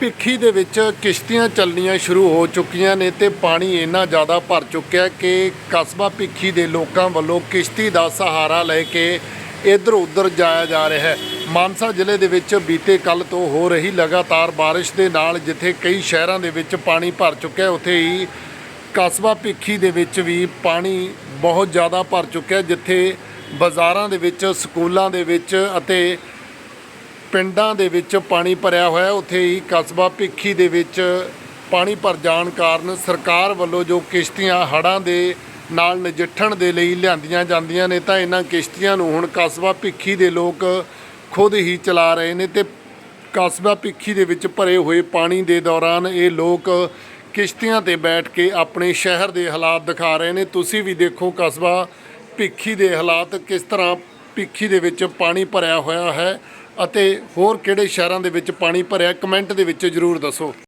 ਭਿੱਖੀ ਦੇ ਵਿੱਚ ਕਿਸ਼ਤੀਆਂ ਚੱਲਣੀਆਂ ਸ਼ੁਰੂ ਹੋ ਚੁੱਕੀਆਂ ਨੇ ਤੇ ਪਾਣੀ ਇੰਨਾ ਜ਼ਿਆਦਾ ਭਰ ਚੁੱਕਿਆ ਕਿ ਕਸਬਾ ਭਿੱਖੀ ਦੇ ਲੋਕਾਂ ਵੱਲੋਂ ਕਿਸ਼ਤੀ ਦਾ ਸਹਾਰਾ ਲੈ ਕੇ ਇੱਧਰ ਉੱਧਰ ਜਾਇਆ ਜਾ ਰਿਹਾ ਹੈ। ਮਾਨਸਾ ਜ਼ਿਲ੍ਹੇ ਦੇ ਵਿੱਚ ਬੀਤੇ ਕੱਲ ਤੋਂ ਹੋ ਰਹੀ ਲਗਾਤਾਰ ਬਾਰਿਸ਼ ਦੇ ਨਾਲ ਜਿੱਥੇ ਕਈ ਸ਼ਹਿਰਾਂ ਦੇ ਵਿੱਚ ਪਾਣੀ ਭਰ ਚੁੱਕਿਆ ਉੱਥੇ ਹੀ ਕਸਬਾ ਭਿੱਖੀ ਦੇ ਵਿੱਚ ਵੀ ਪਾਣੀ ਬਹੁਤ ਜ਼ਿਆਦਾ ਭਰ ਚੁੱਕਿਆ ਜਿੱਥੇ ਬਾਜ਼ਾਰਾਂ ਦੇ ਵਿੱਚ, ਸਕੂਲਾਂ ਦੇ ਵਿੱਚ ਅਤੇ ਪਿੰਡਾਂ ਦੇ ਵਿੱਚ ਪਾਣੀ ਭਰਿਆ ਹੋਇਆ ਉੱਥੇ ਹੀ ਕਸਬਾ ਭਿੱਖੀ ਦੇ ਵਿੱਚ ਪਾਣੀ ਭਰ ਜਾਣ ਕਾਰਨ ਸਰਕਾਰ ਵੱਲੋਂ ਜੋ ਕਿਸ਼ਤੀਆਂ ਹੜ੍ਹਾਂ ਦੇ ਨਾਲ ਨਜਿੱਠਣ ਦੇ ਲਈ ਲਿਆਂਦੀਆਂ ਜਾਂਦੀਆਂ ਨੇ, ਤਾਂ ਇਹਨਾਂ ਕਿਸ਼ਤੀਆਂ ਨੂੰ ਹੁਣ ਕਸਬਾ ਭਿੱਖੀ ਦੇ ਲੋਕ ਖੁਦ ਹੀ ਚਲਾ ਰਹੇ ਨੇ ਤੇ ਕਸਬਾ ਭਿੱਖੀ ਦੇ ਵਿੱਚ ਭਰੇ ਹੋਏ ਪਾਣੀ ਦੇ ਦੌਰਾਨ ਇਹ ਲੋਕ ਕਿਸ਼ਤੀਆਂ ਤੇ ਬੈਠ ਕੇ ਆਪਣੇ ਸ਼ਹਿਰ ਦੇ ਹਾਲਾਤ ਦਿਖਾ ਰਹੇ ਨੇ। ਤੁਸੀਂ ਵੀ ਦੇਖੋ ਕਸਬਾ ਭਿੱਖੀ ਦੇ ਹਾਲਾਤ ਕਿਸ ਤਰ੍ਹਾਂ ਭਿੱਖੀ ਦੇ ਵਿੱਚ ਪਾਣੀ ਭਰਿਆ ਹੋਇਆ ਹੈ। ਅਤੇ ਹੋਰ ਕਿਹੜੇ ਸ਼ਹਿਰਾਂ ਦੇ ਵਿੱਚ ਪਾਣੀ ਭਰਿਆ ਕਮੈਂਟ ਦੇ ਵਿੱਚ ਜਰੂਰ ਦੱਸੋ।